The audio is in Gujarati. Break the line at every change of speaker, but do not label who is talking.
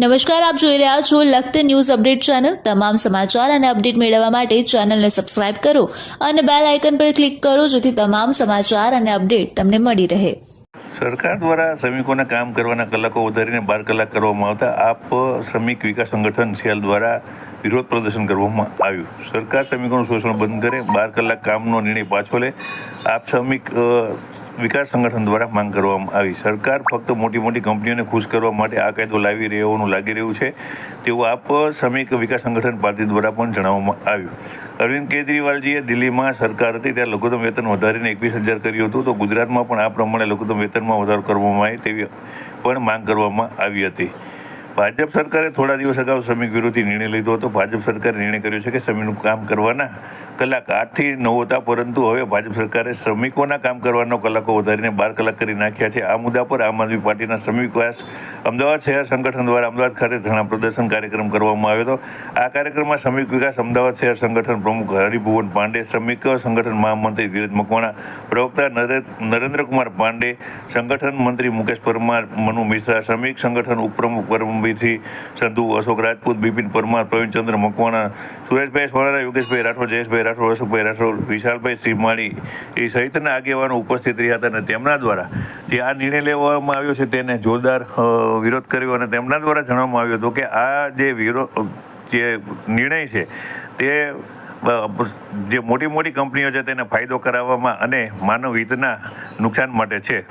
નમસ્કાર, આપ જોઈ રહ્યા છો લખત ન્યૂઝ અપડેટ ચેનલ. તમામ સમાચાર અને અપડેટ મેળવવા માટે ચેનલને સબસ્ક્રાઇબ કરો અને બેલ આઇકન પર ક્લિક કરો જેથી તમામ સમાચાર અને અપડેટ તમને મળી રહે.
સરકાર દ્વારા શ્રમિકોના કામ કરવાના કલાકો વધારીને બાર કલાક કરવામાં આવતા આપ શ્રમિક વિકાસ સંગઠન સેલ દ્વારા વિરોધ પ્રદર્શન કરવામાં આવ્યું. સરકાર શ્રમિકોનું શોષણ બંધ કરે, બાર કલાક કામનો નિર્ણય પાછો લે. આપ શ્રમિક વિકાસ સંગઠન દ્વારા માંગ કરવામાં આવી. સરકાર ફક્ત મોટી મોટી કંપનીઓને ખુશ કરવા માટે આ કાયદો લાવી રહેવાનું લાગી રહ્યું છે તેવું આપ શ્રમિક વિકાસ સંગઠન પાર્ટી દ્વારા પણ જણાવવામાં આવ્યું. અરવિંદ કેજરીવાલજીએ દિલ્હીમાં સરકાર હતી ત્યારે લઘુત્તમ વેતન વધારીને એકવીસ હજાર કર્યું હતું. તો ગુજરાતમાં પણ આ પ્રમાણે લઘુત્તમ વેતનમાં વધારો કરવામાં આવે તેવી પણ માંગ કરવામાં આવી હતી. ભાજપ સરકારે થોડા દિવસ અગાઉ શ્રમિક વિરોધી નિર્ણય લીધો હતો. ભાજપ સરકારે નિર્ણય કર્યો છે કે શ્રમિકનું કામ કરવાના કલાક આઠથી નવ હતા, પરંતુ હવે ભાજપ સરકારે શ્રમિકોના કામ કરવાનો કલાકો વધારીને બાર કલાક કરી નાખ્યા છે. આ મુદ્દા પર આમ આદમી પાર્ટીના શ્રમિક વિકાસ અમદાવાદ શહેર સંગઠન દ્વારા અમદાવાદ ખાતે ધરણા પ્રદર્શન કાર્યક્રમ કરવામાં આવ્યો હતો. આ કાર્યક્રમમાં શ્રમિક વિકાસ અમદાવાદ શહેર સંગઠન પ્રમુખ હરિભુવન પાંડે, શ્રમિક સંગઠન મહામંત્રી ધીરજ મકવાણા, પ્રવક્તા નરે- નરેન્દ્રકુમાર પાંડે, સંગઠન મંત્રી મુકેશ પરમાર, મનુ મિશ્રા, શ્રમિક સંગઠન ઉપપ્રમુખ પરમવીરસિંહ સંધુ, અશોક રાજપૂત, બિપિન પરમાર પ્રવીણચંદ્ર મકવાણા, સુરેશભાઈ સોનારા યોગેશભાઈ રાઠોડ, જયેશભાઈ રાઠોડ, અશોકભાઈ રાઠોડ, વિશાલભાઈ શ્રીમાળી એ સહિતના આગેવાનો ઉપસ્થિત રહ્યા હતા અને તેમના દ્વારા જે આ નિર્ણય લેવામાં આવ્યો છે તેને જોરદાર વિરોધ કર્યો અને તેમના દ્વારા જણાવવામાં આવ્યું હતું કે આ જે વિરોધ જે નિર્ણય છે તે જે મોટી મોટી કંપનીઓ છે તેને ફાયદો કરાવવામાં અને માનવ હિતના નુકસાન માટે છે.